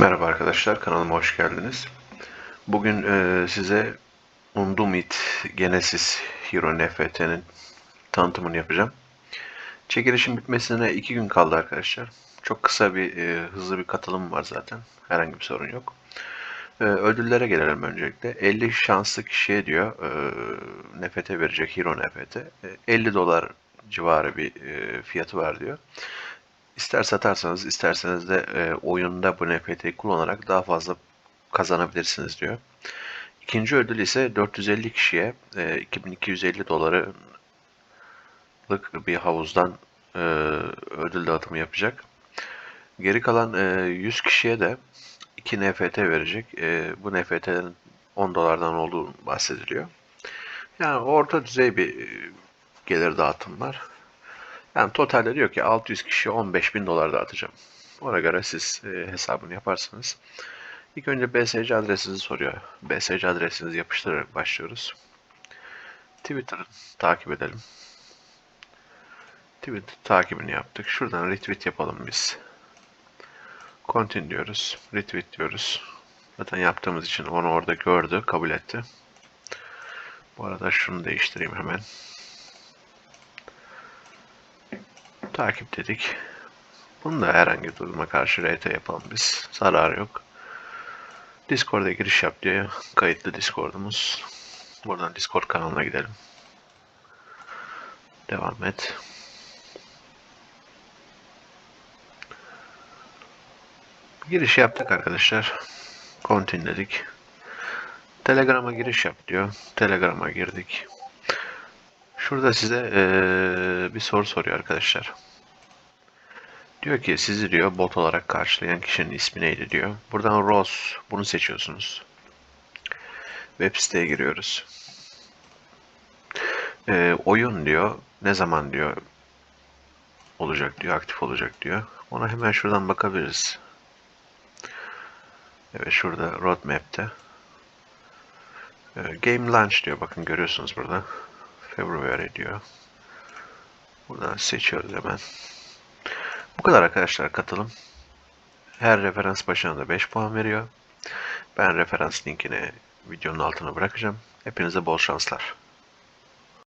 Merhaba arkadaşlar, kanalıma hoş geldiniz. Bugün e, size Undumit Genesis Hero NFT'nin tanıtımını yapacağım. Çekilişin bitmesine iki gün kaldı arkadaşlar. Çok kısa bir, e, hızlı bir katılım var zaten. Herhangi bir sorun yok. E, ödüllere gelelim öncelikle. 50 şanslı kişiye diyor e, NFT verecek Hero NFT. E, 50 dolar civarı bir e, fiyatı var diyor. İster satarsanız isterseniz de e, oyunda bu NFT'yi kullanarak daha fazla kazanabilirsiniz diyor. İkinci ödül ise 450 kişiye e, 2250 dolarlık bir havuzdan e, ödül dağıtımı yapacak. Geri kalan e, 100 kişiye de 2 NFT verecek. E, bu NFT'lerin 10 dolardan olduğu bahsediliyor. Yani orta düzey bir e, gelir dağıtım var. Yani totalde diyor ki 600 kişiye 15 bin dolar dağıtacağım. Ona göre siz e, hesabını yaparsınız. İlk önce BSC adresinizi soruyor. BSC adresinizi yapıştırarak başlıyoruz. Twitter'ı takip edelim. Twitter takibini yaptık. Şuradan retweet yapalım biz. Continue diyoruz. Retweet diyoruz. Zaten yaptığımız için onu orada gördü, kabul etti. Bu arada şunu değiştireyim hemen. Takip dedik. Bunu da herhangi bir duruma karşı RT yapalım biz. Zararı yok. Discord'a giriş yap diyor. Kayıtlı Discord'umuz. Buradan Discord kanalına gidelim. Devam et. Giriş yaptık arkadaşlar. Continue dedik. Telegram'a giriş yap diyor. Telegram'a girdik. Şurada size eee, bir soru soruyor arkadaşlar. Diyor ki sizi diyor bot olarak karşılayan kişinin ismi neydi diyor. Buradan Rose bunu seçiyorsunuz. Web siteye giriyoruz. Eee, oyun diyor. Ne zaman diyor olacak diyor, aktif olacak diyor. Ona hemen şuradan bakabiliriz. Evet şurada roadmap'te. Eee, Game Launch diyor. Bakın görüyorsunuz burada. February diyor. Buradan seçiyoruz hemen. Bu kadar arkadaşlar katılım. Her referans başına da 5 puan veriyor. Ben referans linkini videonun altına bırakacağım. Hepinize bol şanslar.